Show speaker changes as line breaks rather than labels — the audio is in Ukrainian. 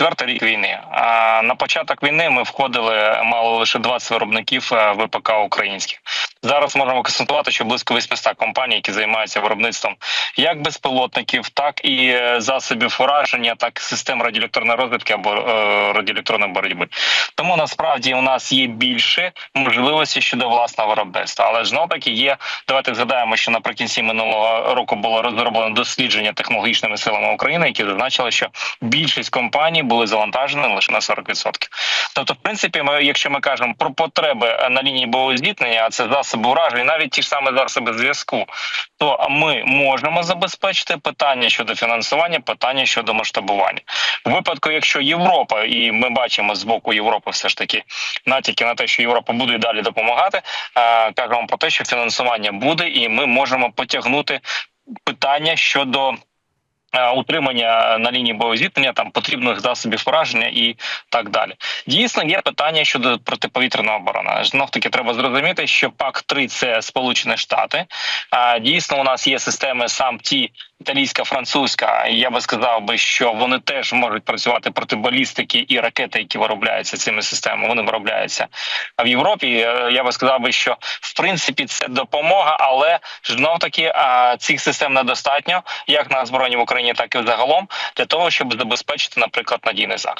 четвертий рік війни. На початок війни ми входили мало лише 20 виробників е, ВПК українських. Зараз можемо констатувати, що близько 800 компаній, які займаються виробництвом як безпілотників, так і е, засобів ураження, так і систем радіоелектронної розвідки або е, радіоелектронної боротьби. Тому насправді у нас є більше можливості щодо власного виробництва. Але знов таки є. Давайте згадаємо, що наприкінці минулого року було розроблено дослідження технологічними силами України, які зазначили, що більшість компаній були завантажені лише на 40%. Тобто, в принципі, ми, якщо ми кажемо про потреби на лінії бойового зіткнення, а це засоби ураження, навіть ті ж самі засоби зв'язку, то ми можемо забезпечити питання щодо фінансування, питання щодо масштабування. У випадку, якщо Європа, і ми бачимо з боку Європи, все ж таки натяки на те, що Європа буде і далі допомагати, кажемо про те, що фінансування буде, і ми можемо потягнути питання щодо. Е, Утримання на лінії бойового зіткнення там потрібних засобів пораження і так далі. Дійсно, є питання щодо протиповітряної оборони. Знов таки треба зрозуміти, що ПАК 3 це Сполучені Штати. А дійсно, у нас є системи сам ті італійська, французька. Я би сказав би, що вони теж можуть працювати проти балістики і ракети, які виробляються цими системами. Вони виробляються в Європі. Е, Я би сказав би, що в принципі це допомога, але знов таки цих систем недостатньо, як на збройні в Україні, так і загалом, для того, щоб забезпечити, наприклад, надійний захист.